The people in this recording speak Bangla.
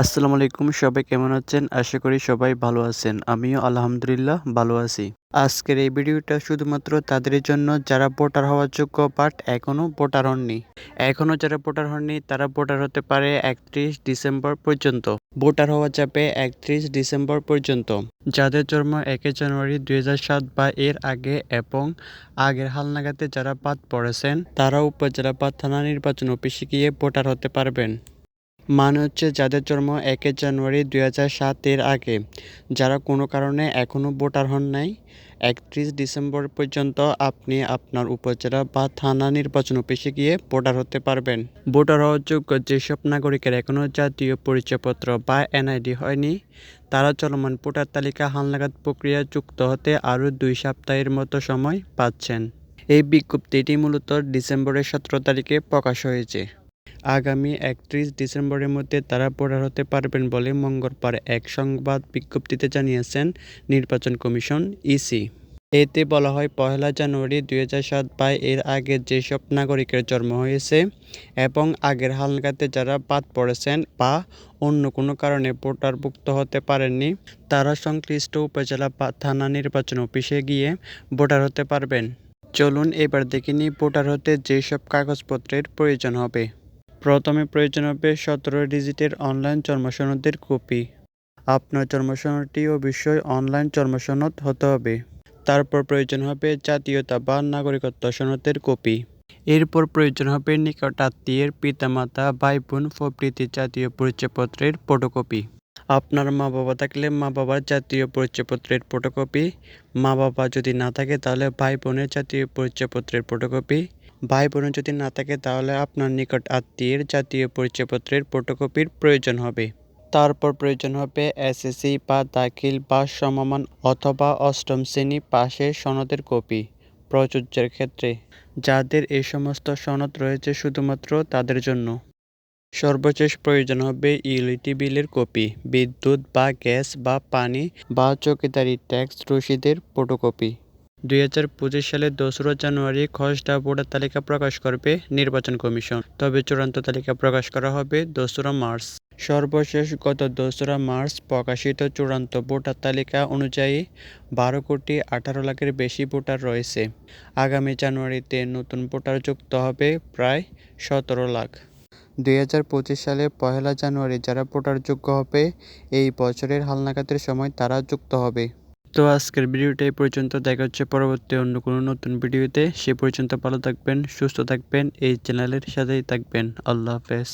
আসসালামু আলাইকুম, সবাই কেমন আছেন? আশা করি সবাই ভালো আছেন। আমিও আলহামদুলিল্লাহ ভালো আছি। আজকের এই ভিডিওটা শুধুমাত্র তাদের জন্য, যারা ভোটার হওয়ার যোগ্য বাট এখনও ভোটার হননি। এখনও যারা ভোটার হননি, তারা ভোটার হতে পারে একত্রিশ ডিসেম্বর পর্যন্ত। ভোটার হওয়া যাবে একত্রিশ ডিসেম্বর পর্যন্ত। যাদের জন্ম একে জানুয়ারি দুই সাত বা এর আগে এবং আগের হালনাগাতে যারা বাদ পড়েছেন, তারা উপজেলা বা থানা নির্বাচন অফিসে গিয়ে ভোটার হতে পারবেন। মানে হচ্ছে যাদের জন্ম একে জানুয়ারি দুই হাজার সাতের আগে, যারা কোনো কারণে এখনও ভোটার হন নাই। একত্রিশ ডিসেম্বর পর্যন্ত আপনি আপনার উপজেলা বা থানা নির্বাচন অফিসে গিয়ে ভোটার হতে পারবেন। ভোটার হওয়ার যোগ্য যেসব নাগরিকের এখনও জাতীয় পরিচয়পত্র বা এনআইডি হয়নি, তারা চলমান ভোটার তালিকা হালনাগাদ প্রক্রিয়া যুক্ত হতে আরও দুই সপ্তাহের মতো সময় পাচ্ছেন। এই বিজ্ঞপ্তিটি মূলত ডিসেম্বরের সতেরো তারিখে প্রকাশ হয়েছে। আগামী একত্রিশ ডিসেম্বরের মধ্যে তারা ভোটার হতে পারবেন বলে মঙ্গলবার এক সংবাদ বিজ্ঞপ্তিতে জানিয়েছেন নির্বাচন কমিশন ইসি। এতে বলা হয়, পহেলা জানুয়ারি দুই হাজার সাত বা এর আগে যেসব নাগরিকের জন্ম হয়েছে এবং আগের হালনাগাদে যারা বাদ পড়েছেন বা অন্য কোনো কারণে ভোটারভুক্ত হতে পারেননি, তারা সংশ্লিষ্ট উপজেলা বা থানা নির্বাচন অফিসে গিয়ে ভোটার হতে পারবেন। চলুন এবার দেখে নিই ভোটার হতে যেসব কাগজপত্রের প্রয়োজন হবে। প্রথমে প্রয়োজন হবে সতেরো ডিজিটের অনলাইন জন্মসনদের কপি আপনার জন্মসনদটি অবশ্যই অনলাইন জন্মসনদ হতে হবে। তারপর প্রয়োজন হবে জাতীয়তা বা নাগরিকত্ব সনদের কপি এরপর প্রয়োজন হবে নিকট আত্মীয়ের পিতামাতা ভাই বোন প্রভৃতি জাতীয় পরিচয়পত্রের ফটোকপি আপনার মা বাবা থাকলে মা বাবার জাতীয় পরিচয়পত্রের ফটোকপি মা বাবা যদি না থাকে তাহলে ভাই বোনের জাতীয় পরিচয়পত্রের ফটোকপি ভাই বোনের যদি না থাকে, তাহলে আপনার নিকট আত্মীয়ের জাতীয় পরিচয়পত্রের ফটোকপির প্রয়োজন হবে। তারপর প্রয়োজন হবে এসএসসি বা দাখিল বা সমমান অথবা অষ্টম শ্রেণি পাশের সনদের কপি প্রযোজ্যের ক্ষেত্রে। যাদের এই সমস্ত সনদ রয়েছে শুধুমাত্র তাদের জন্য। সর্বশেষ প্রয়োজন হবে ইউলিটি বিলের কপি বিদ্যুৎ বা গ্যাস বা পানি বা চৌকিদারি ট্যাক্স রসিদের ফটোকপি দুই হাজার পঁচিশ সালের দোসরা জানুয়ারি খসড়া ভোটার তালিকা প্রকাশ করবে নির্বাচন কমিশন। তবে চূড়ান্ত তালিকা প্রকাশ করা হবে দোসরা মার্চ। সর্বশেষ গত দোসরা মার্চ প্রকাশিত চূড়ান্ত ভোটার তালিকা অনুযায়ী বারো কোটি আঠারো লাখের বেশি ভোটার রয়েছে। আগামী জানুয়ারিতে নতুন ভোটার যুক্ত হবে প্রায় সতেরো লাখ। দুই হাজার পঁচিশ সালে পহেলা জানুয়ারি যারা ভোটার যোগ্য হবে, এই বছরের হালনাগাদের সময় তারা যুক্ত হবে। তো আজকের ভিডিওটা এই পর্যন্ত। দেখা হচ্ছে পরবর্তী অন্য কোনো নতুন ভিডিওতে। সে পর্যন্ত ভালো থাকবেন, সুস্থ থাকবেন, এই চ্যানেলের সাথেই থাকবেন। আল্লাহ হাফেজ।